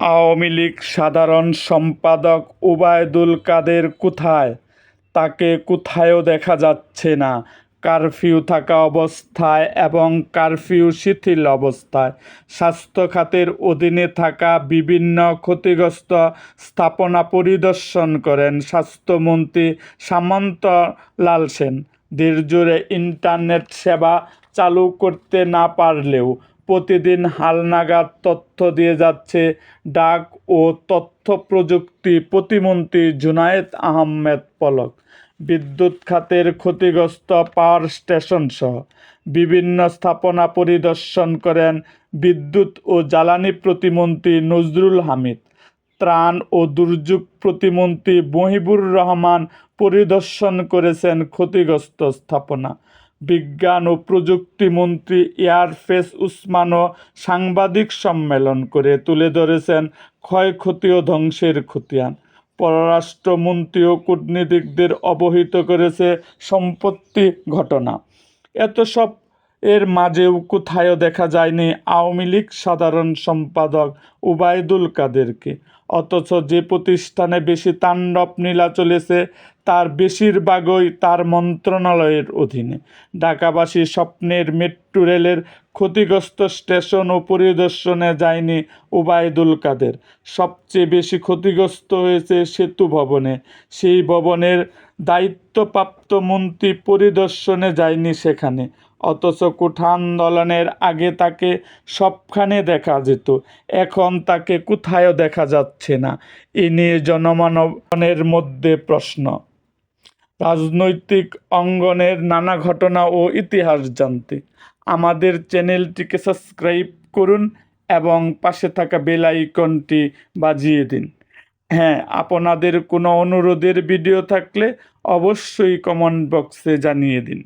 আওয়ামী লীগ সাধারণ সম্পাদক ওবায়দুল কাদের কোথায়? তাকে কোথায়ও দেখা যাচ্ছে না। কারফিউ থাকা অবস্থায় এবং কারফিউ শিথিল অবস্থায়। স্বাস্থ্য খাতের অধীনে থাকা বিভিন্ন ক্ষতিগ্রস্ত স্থাপনা পরিদর্শন করেন স্বাস্থ্যমন্ত্রী সামন্ত লাল সেন। দেশজুড়ে ইন্টারনেট সেবা চালু করতে না পারলেও প্রতিদিন হালনাগাদ তথ্য দিয়ে যাচ্ছে ডাক ও তথ্য প্রযুক্তি প্রতিমন্ত্রী জুনায়েদ আহমেদ পলক। বিদ্যুৎ খাতের ক্ষতিগ্রস্ত পাওয়ার স্টেশনসহ বিভিন্ন স্থাপনা পরিদর্শন করেন বিদ্যুৎ ও জ্বালানি প্রতিমন্ত্রী নজরুল হামিদ। ত্রাণ ও দুর্যোগ প্রতিমন্ত্রী মহিবুর রহমান পরিদর্শন করেছেন ক্ষতিগ্রস্ত স্থাপনা। বিজ্ঞান ও প্রযুক্তি মন্ত্রী এয়ারফেস উসমানও সাংবাদিক সম্মেলন করে তুলে ধরেছেন ক্ষয়ক্ষতি ও ধ্বংসের খতিয়ান। পররাষ্ট্রমন্ত্রী ও কূটনীতিকদের অবহিত করেছে সম্পত্তি ঘটনা। এত সব এর মাঝেও কোথাও দেখা যায়নি আওয়ামী লীগ সাধারণ সম্পাদক ওবায়দুল কাদেরকে। অথচ যে প্রতিষ্ঠানে বেশি তাণ্ডব নীলা চলেছে তার বেশিরভাগই তার মন্ত্রণালয়ের অধীনে। ঢাকাবাসী স্বপ্নের মেট্রো রেলের ক্ষতিগ্রস্ত স্টেশন ও পরিদর্শনে যায়নি ওবায়দুল কাদের। সবচেয়ে বেশি ক্ষতিগ্রস্ত হয়েছে সেতু ভবনে। সেই ভবনের দায়িত্বপ্রাপ্ত মন্ত্রী পরিদর্শনে যায়নি সেখানে। অথচ কোঠা আন্দোলনের আগে তাকে সবখানে দেখা যেত। এখন তাকে কোথায়ও দেখা যাচ্ছে না। এ নিয়ে জনমানবনের মধ্যে প্রশ্ন। রাজনৈতিক অঙ্গনের নানা ঘটনা ও ইতিহাস জানতে। আমাদের চ্যানেলটিকে সাবস্ক্রাইব করুন এবং পাশে থাকা বেল আইকনটি বাজিয়ে দিন। হ্যাঁ আপনাদের কোনো অনুরোধের ভিডিও থাকলে অবশ্যই কমেন্ট বক্সে জানিয়ে দিন।